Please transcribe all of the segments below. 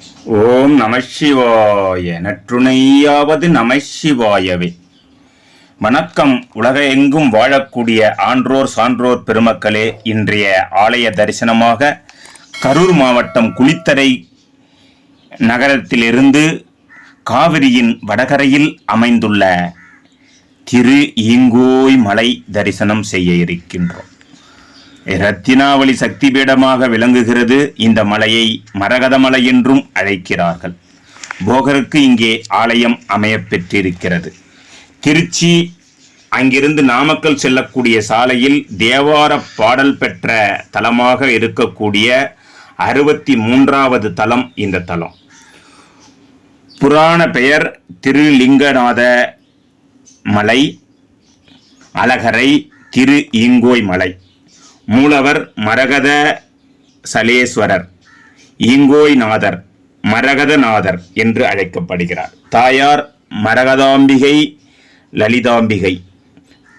ஓம் நமசிவாய நற்றுணையாவது நமசிவாயவே வணக்கம். உலக எங்கும் வாழக்கூடிய ஆன்றோர் சான்றோர் பெருமக்களே இன்றைய ஆலய தரிசனமாக கரூர் மாவட்டம் குளித்தரை நகரத்திலிருந்து காவிரியின் வடகரையில் அமைந்துள்ள திரு ஈங்கோய் மலை தரிசனம் செய்ய இருக்கின்றோம். ரத்தினாவளி சக்தி பீடமாக விளங்குகிறது இந்த மலையை மரகத மலை என்றும் அழைக்கிறார்கள். போகருக்கு இங்கே ஆலயம் அமையப்பெற்றிருக்கிறது திருச்சி அங்கிருந்து நாமக்கல் செல்லக்கூடிய சாலையில் தேவார பாடல் பெற்ற தலமாக இருக்கக்கூடிய அறுபத்தி மூன்றாவது தலம் இந்த தலம். புராண பெயர் திருலிங்கநாத மலை அழகரை திரு இங்கோய் மலை. மூலவர் மரகத சலேஸ்வரர் ஈங்கோய்நாதர் மரகதநாதர் என்று அழைக்கப்படுகிறார். தாயார் மரகதாம்பிகை லலிதாம்பிகை.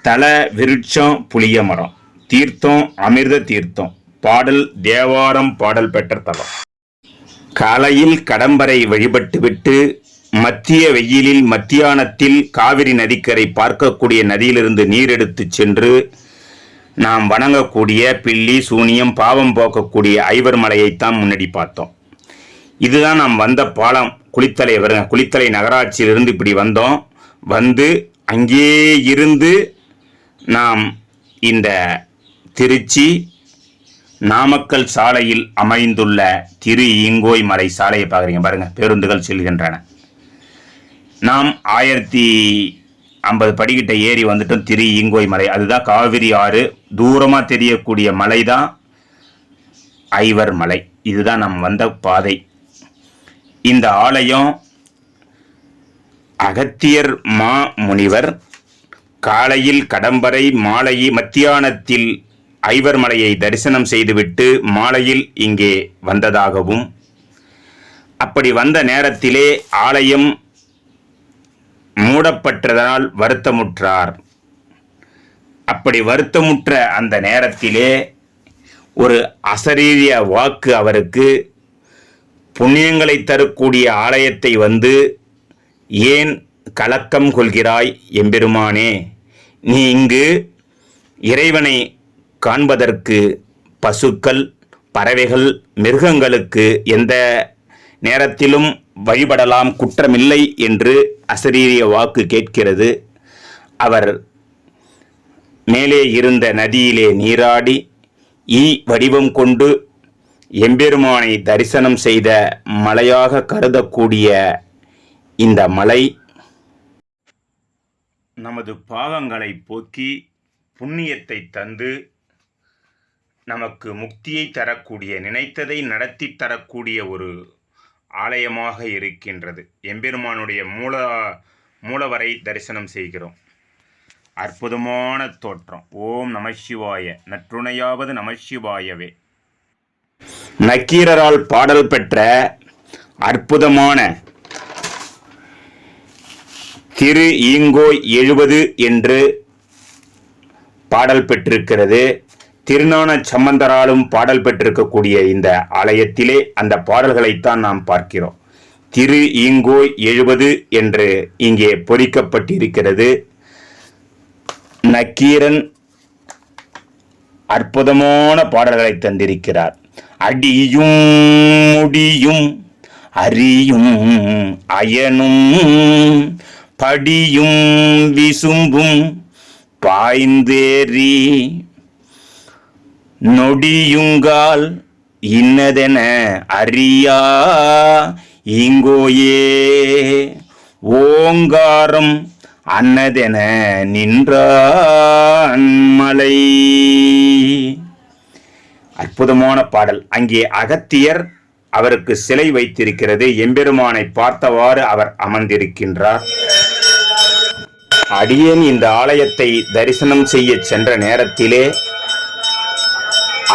தல விருட்சம் புளிய மரம். தீர்த்தம் அமிர்த தீர்த்தம். பாடல் தேவாரம் பாடல் பெற்ற தலம். காலையில் கடம்பரை வழிபட்டுவிட்டு மத்திய வெயிலில் மத்தியானத்தில் காவிரி நதிக்கரை பார்க்கக்கூடிய நதியிலிருந்து நீர் எடுத்துச் சென்று நாம் வணங்கக்கூடிய பில்லி சூனியம் பாவம் போக்கக்கூடிய ஐவர் மலையைத்தான் முன்னாடி பார்த்தோம். இதுதான் நாம் வந்த பாலம். குளித்தலை வருங்க குளித்தலை நகராட்சியிலிருந்து இப்படி வந்தோம். வந்து அங்கே இருந்து நாம் இந்த திருச்சி நாமக்கல் சாலையில் அமைந்துள்ள திரு ஈங்கோய் மலை சாலையை பார்க்குறீங்க. பாருங்கள் பேருந்துகள் செல்கின்றன. நாம் ஆயிரத்தி ஐம்பது படிக்கிட்ட ஏறி வந்துட்டோம் திரு ஈங்கோய் மலை. அதுதான் காவிரி ஆறு. தூரமாக தெரியக்கூடிய மலை தான் ஐவர் மலை. இதுதான் நம் வந்த பாதை. இந்த ஆலயம் அகத்தியர் மா முனிவர் காலையில் கடம்பரை மாலை மத்தியானத்தில் ஐவர் மலையை தரிசனம் செய்துவிட்டு மாலையில் இங்கே வந்ததாகவும் அப்படி வந்த நேரத்திலே ஆலயம் மூடப்பட்டதனால் வருத்தமுற்றார். அப்படி வருத்தமுற்ற அந்த நேரத்திலே ஒரு அசரீரிய வாக்கு அவருக்கு புண்ணியங்களை தரக்கூடிய ஆலயத்தை வந்து ஏன் கலக்கம் கொள்கிறாய் எம்பெருமானே? நீ இங்கு இறைவனை காண்பதற்கு பசுக்கள் பறவைகள் மிருகங்களுக்கு எந்த நேரத்திலும் வழிபடலாம் குற்றமில்லை என்று அசரீரிய வாக்கு கேட்கிறது. அவர் மேலே இருந்த நதியிலே நீராடி ஈ வடிவம் கொண்டு எம்பெருமானை தரிசனம் செய்த மலையாக கருதக்கூடிய இந்த மலை நமது பாவங்களை போக்கி புண்ணியத்தை தந்து நமக்கு முக்தியை தரக்கூடிய நினைத்ததை நடத்தி தரக்கூடிய ஒரு ஆலயமாக இருக்கின்றது. எம்பெருமானுடைய மூல மூலவரை தரிசனம் செய்கிறோம். அற்புதமான தோற்றம். ஓம் நமசிவாய நற்றுணையாவது நமசிவாயவே நக்கீரரால் பாடல் பெற்ற அற்புதமான திரு ஈங்கோய் எழுபது என்று பாடல் பெற்றிருக்கிறது. திருநான சம்பந்தராலும் பாடல் பெற்றிருக்கக்கூடிய இந்த ஆலயத்திலே அந்த பாடல்களைத்தான் நாம் பார்க்கிறோம். திரு ஈங்கோய் எழுபது என்று இங்கே பொறிக்கப்பட்டிருக்கிறது. நக்கீரன் அற்புதமான பாடல்களை தந்திருக்கிறார். அடியும் முடியும் அரியும் அயனும் படியும் விசும்பும் பாய்ந்தேறி நொடியுங்கால் இன்னதென அறியா? இங்கோயே. ஓங்காரம் அன்னதென நின்றான் மலை. அற்புதமான பாடல். அங்கே அகத்தியர் அவருக்கு சிலை வைத்திருக்கிறது. எம்பெருமானை பார்த்தவாறு அவர் அமர்ந்திருக்கின்றார். அடியேன் இந்த ஆலயத்தை தரிசனம் செய்ய சென்ற நேரத்திலே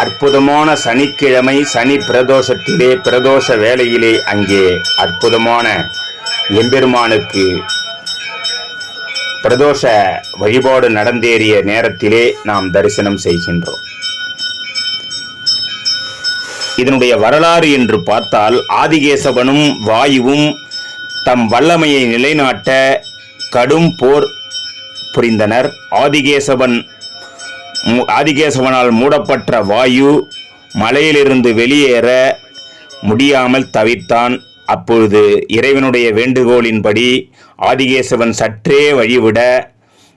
அற்புதமான சனிக்கிழமை சனி பிரதோஷத்திலே பிரதோஷ வேலையிலே அங்கே அற்புதமான எம்பெருமானுக்கு பிரதோஷ வழிபாடு நடந்தேறிய நேரத்திலே நாம் தரிசனம் செய்கின்றோம். இதனுடைய வரலாறு என்று பார்த்தால் ஆதிகேசவனும் வாயுவும் தம் வல்லமையை நிலைநாட்ட கடும் போர் புரிந்தனர். ஆதிகேசவன் ஆதிகேசவனால் மூடப்பட்ட வாயு மலையிலிருந்து வெளியேற முடியாமல் தவித்தான். அப்பொழுது இறைவனுடைய வேண்டுகோளின்படி ஆதிகேசவன் சற்றே வழிவிட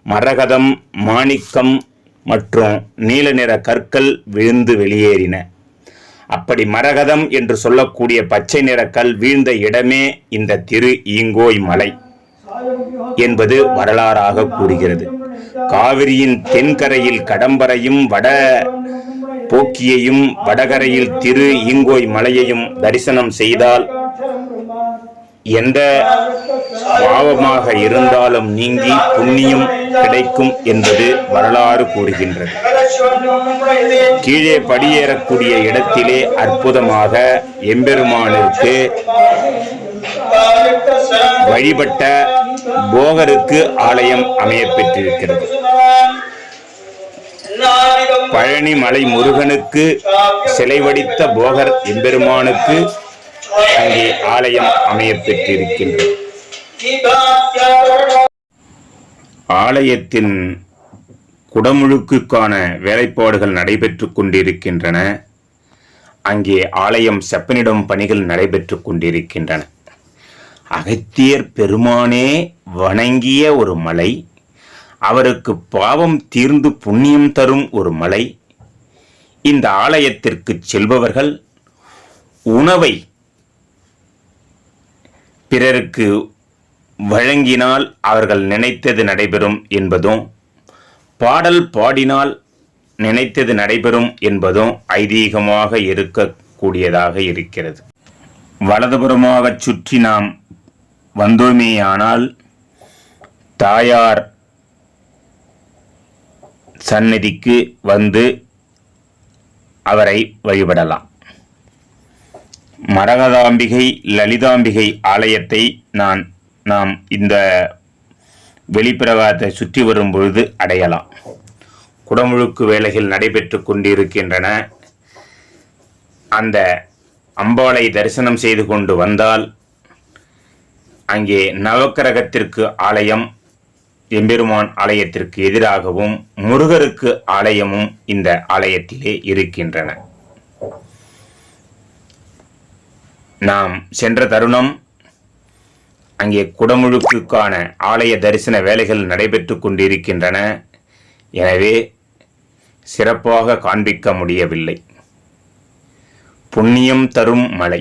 மரகதம் மாணிக்கம் மற்றும் நீல நிற கற்கள் விழுந்து வெளியேறின. அப்படி மரகதம் என்று சொல்லக்கூடிய பச்சை நிற கல் வீழ்ந்த இடமே இந்த திரு ஈங்கோய் மலை என்பது வரலாறாக கூறுகிறது. காவிரியின் தென்கரையில் கடம்பரையும் வட போக்கியையும் வடகரையில் திரு ஈங்கோய் மலையையும் தரிசனம் செய்தால் எந்த பாவமாக இருந்தாலும் நீங்கி புண்ணியம் கிடைக்கும் என்பது வரலாறு கூறுகின்றது. கீழே படியேறக்கூடிய இடத்திலே அற்புதமாக எம்பெருமானிற்கு வழிபட்ட போகருக்கு ஆலயம் அமையப் பெற்றிருக்கிறது பழனி மலை முருகனுக்கு சிலை வடித்த போகர் எம்பெருமானுக்கு அங்கே ஆலயம் அமையப் பெற்றிருக்கின்றது ஆலயத்தின் குடமுழுக்குக்கான வேலைப்பாடுகள் நடைபெற்றுக் கொண்டிருக்கின்றன. அங்கே ஆலயம் செப்பனிடும் பணிகள் நடைபெற்றுக் கொண்டிருக்கின்றன. அகத்தியர் பெருமானே வணங்கிய ஒரு மலை அவருக்கு பாவம் தீர்ந்து புண்ணியம் தரும் ஒரு மலை. இந்த ஆலயத்திற்கு செல்பவர்கள் உணவை பிறருக்கு வழங்கினால் அவர்கள் நினைத்தது நடைபெறும் என்பதும் பாடல் பாடினால் நினைத்தது நடைபெறும் என்பதும் ஐதீகமாக இருக்கக்கூடியதாக இருக்கிறது. வலதுபுறமாகச் சுற்றி நாம் வந்தோமேயானால் தாயார் சந்நிதிக்கு வந்து அவரை வழிபடலாம். மரகதாம்பிகை லலிதாம்பிகை ஆலயத்தை நான் நாம் இந்த வெளிப்பிரகாரத்தை சுற்றி வரும் பொழுது அடையலாம். குடமுழுக்கு வேலைகள் நடைபெற்று கொண்டிருக்கின்றன. அந்த அம்பாளை தரிசனம் செய்து கொண்டு வந்தால் அங்கே நவக்கிரகத்திற்கு ஆலயம் எம்பெருமான் ஆலயத்திற்கு எதிராகவும் முருகருக்கு ஆலயமும் இந்த ஆலயத்திலே இருக்கின்றன. நாம் சென்ற தருணம் அங்கே குடமுழுக்குக்கான ஆலய தரிசன வேலைகள் நடைபெற்று கொண்டிருக்கின்றன. எனவே சிறப்பாக காண்பிக்க முடியவில்லை. புண்ணியம் தரும் மலை.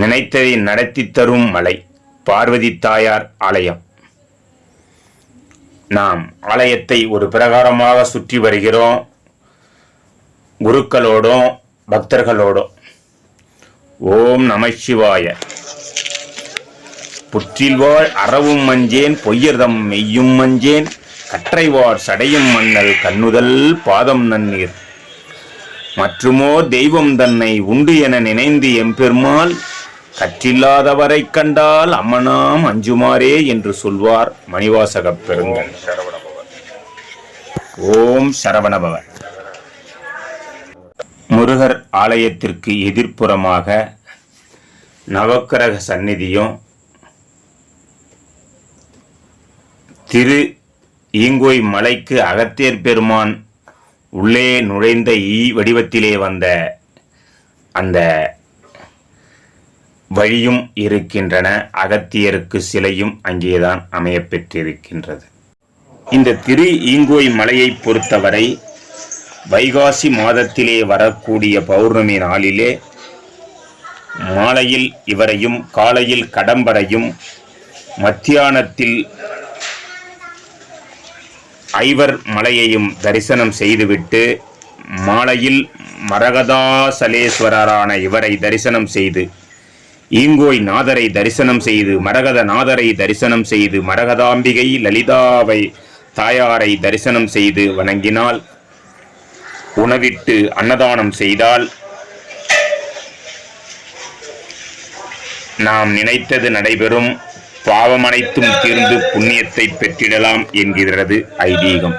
நினைத்ததை நடத்தி தரும் மலை பார்வதி தாயார் ஆலயம். நாம் ஆலயத்தை ஒரு பிரகாரமாக சுற்றி வருகிறோம். குருக்களோடும் பக்தர்களோடும். ஓம் நமசிவாய புற்றில்வாழ் அறவும் மஞ்சேன் பொய்யர்தம் மெய்யும் மஞ்சேன் கற்றைவார் சடையும் மன்னல் கண்ணுதல் பாதம் நன்னீர். மற்றுமோ தெய்வம் தன்னை உண்டு என நினைந்து எம்பெருமாள் கற்றில்லாதவரை கண்டால் அம்மனாம் அஞ்சுமாரே என்று சொல்வார் மணிவாசக பெருங்கள் ஓம் சரவணபவர் முருகர் ஆலயத்திற்கு எதிர்ப்புறமாக நவக்கிரக சந்நிதியும் திரு ஈங்கோய் மலைக்கு அகத்தியர் பெருமான் உள்ளே நுழைந்த ஈ வடிவத்திலே வந்த அந்த வழியும் இருக்கின்றன அகத்தியருக்கு சிலையும் அங்கேதான் அமையப்பெற்றிருக்கின்றது. இந்த திரு ஈங்கோய் மலையை பொறுத்தவரை வைகாசி மாதத்திலே வரக்கூடிய பௌர்ணமி நாளிலே மாலையில் இவரையும் காலையில் கடம்பரையும் மத்தியானத்தில் ஐவர் மலையையும் தரிசனம் செய்துவிட்டு மாலையில் மரகதாசலேஸ்வரரான இவரை தரிசனம் செய்து ஈங்கோய் நாதரை தரிசனம் செய்து மரகத நாதரை தரிசனம் செய்து மரகதாம்பிகை லலிதாவை தாயாரை தரிசனம் செய்து வணங்கினால் உணவிட்டு அன்னதானம் செய்தால் நாம் நினைத்தது நடைபெறும் பாவம் அனைத்தும் தீர்ந்து புண்ணியத்தை பெற்றிடலாம் என்கிறது ஐதீகம்.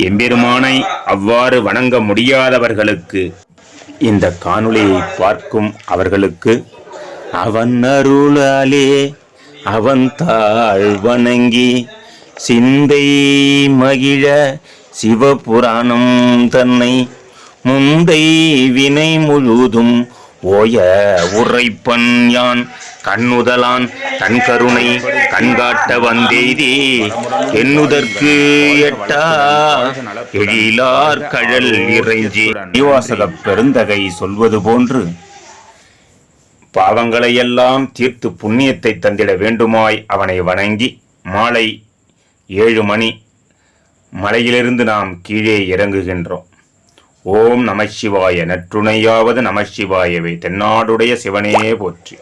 எம்பெருமானை அவ்வாறு வணங்க முடியாதவர்களுக்கு இந்த காணொளியை பார்க்கும் அவர்களுக்கு அவன் அருளாலே அவன் தாழ் வணங்கி சிந்தை மகிழ சிவபுராணம் தன்னை முந்தை வினை முழுதும் ஓய உரைப்பன் யான் கண்ணுதலான் தன் கருணை கண்காட்ட வந்தேதே எண்ணுதற்கு எட்டா எழிலார் கழல் இறைஞ்சி. நிவாசகப் பெருந்தகை சொல்வது போன்று பாவங்களையெல்லாம் தீர்த்து புண்ணியத்தை தந்திட வேண்டுமாய் அவனை வணங்கி மாலை ஏழு மணி மலையிலிருந்து நாம் கீழே இறங்குகின்றோம். ஓம் நமசிவாய நற்றுணையாவது நமசிவாயவை தென்னாடுடைய சிவனே போற்றி.